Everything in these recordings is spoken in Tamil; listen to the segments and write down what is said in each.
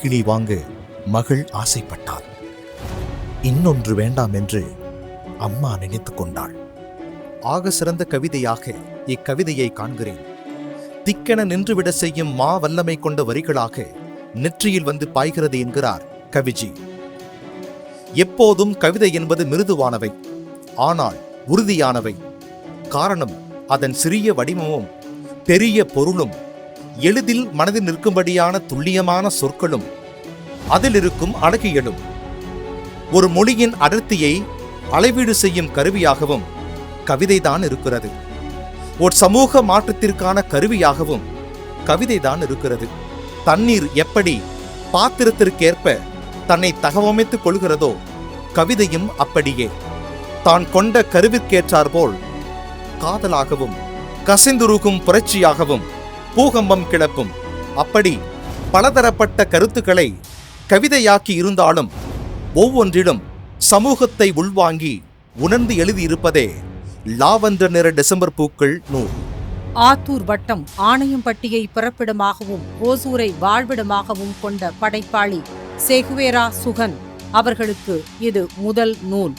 கிளி வாங்க மகள் ஆசைப்பட்டாள். இன்னொன்று வேண்டாம் என்று அம்மா நினைத்துக் கொண்டாள். ஆக சிறந்த கவிதையாக இக்கவிதையை காண்கிறேன். திக்கென நின்றுவிட செய்யும் மா வல்லமை கொண்ட வரிகளாக நெற்றியில் வந்து பாய்கிறது என்கிறார் கவிஜி. எப்போதும் கவிதை என்பது மிருதுவானவை ஆனால் உறுதியானவை. காரணம் அதன் சிறிய வடிவமும் பெரிய பொருளும் எளிதில் மனதில் நிற்கும்படியான துல்லியமான சொற்களும் அதில் இருக்கும் அழகியலும். ஒரு மொழியின் அடர்த்தியை அளவீடு செய்யும் கருவியாகவும் கவிதைதான் இருக்கிறது. ஒரு சமூக மாற்றத்திற்கான கருவியாகவும் கவிதைதான் இருக்கிறது. தண்ணீர் எப்படி பாத்திரத்திற்கேற்ப தன்னை தகவமைத்துக் கொள்கிறதோ கவிதையும் அப்படியே. தான் கொண்ட கருவிற்கேற்றாற்போல் காதலாகவும் கசிந்துருகும் புரட்சியாகவும் பூகம்பம் கிளப்பும். அப்படி பலதரப்பட்ட கருத்துக்களை கவிதையாக்கி இருந்தாலும் ஒவ்வொன்றிலும் சமூகத்தை உள்வாங்கி உணர்ந்து எழுதியிருப்பதே லாவந்தர் நிற டிசம்பர் பூக்கள் நூல் ஆத்தூர் வட்டம் ஆணையம்பட்டியை பிறப்பிடமாகவும் ஓசூரை வாழ்விடமாகவும் கொண்ட படைப்பாளி செகுவேரா சுகன் அவர்களுக்கு இது முதல் நூல்.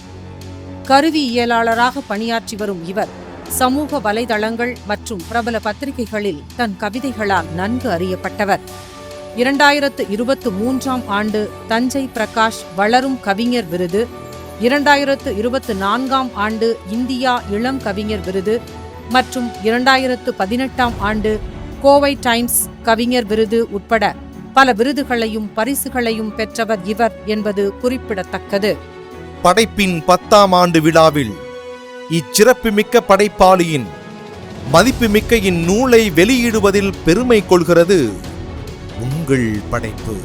கருவியியலாளராக பணியாற்றி வரும் இவர் சமூக வலைதளங்கள் மற்றும் பிரபல பத்திரிகைகளில் தன் கவிதைகளால் நன்கு அறியப்பட்டவர். இரண்டாயிரத்து இருபத்து மூன்றாம் ஆண்டு தஞ்சை பிரகாஷ் வளரும் கவிஞர் விருது இரண்டாயிரத்து இருபத்து நான்காம் ஆண்டு இந்தியா இளம் கவிஞர் விருது மற்றும் இரண்டாயிரத்து பதினெட்டாம் ஆண்டு கோவை டைம்ஸ் கவிஞர் விருது உட்பட பல விருதுகளையும் பரிசுகளையும் பெற்றவர் இவர் என்பது குறிப்பிடத்தக்கது. படைப்பின் பத்தாம் ஆண்டு விழாவில் இச்சிறப்புமிக்க படைப்பாளியின் மதிப்புமிக்க இந்நூலை வெளியிடுவதில் பெருமை கொள்கிறது உங்கள் படைப்பு.